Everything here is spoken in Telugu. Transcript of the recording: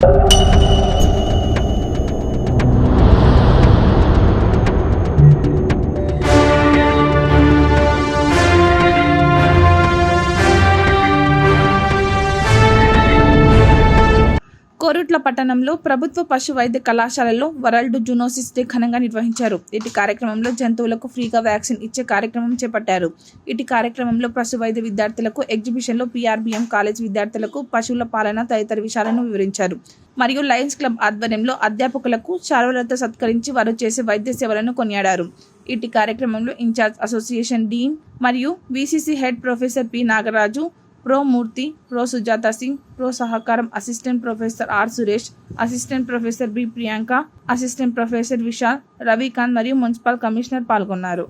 you. కోరుట్ల పట్టణంలో ప్రభుత్వ పశు వైద్య కళాశాలలో వరల్డ్ జూనోసిస్ డే ఘనంగా నిర్వహించారు. ఇటు కార్యక్రమంలో జంతువులకు ఫ్రీగా వ్యాక్సిన్ ఇచ్చే కార్యక్రమం చేపట్టారు. ఇటు కార్యక్రమంలో పశు వైద్య విద్యార్థులకు ఎగ్జిబిషన్లో పీఆర్బీఎం కాలేజ్ విద్యార్థులకు పశువుల పాలన తదితర విషయాలను వివరించారు. మరియు లయన్స్ క్లబ్ ఆధ్వర్యంలో అధ్యాపకులకు శారవలత సత్కరించి వారు చేసే వైద్య సేవలను కొనియాడారు. ఇటు కార్యక్రమంలో ఇన్ఛార్జ్ అసోసియేషన్ డీన్ మరియు VCC head professor P Nagaraju pro Murthy pro Sujatha Singh pro సహకారం assistant professor R Suresh assistant professor B Priyanka assistant professor Vishal Ravikanth మరియు మున్సిపల్ కమిషనర్ పాల్గొన్నారు.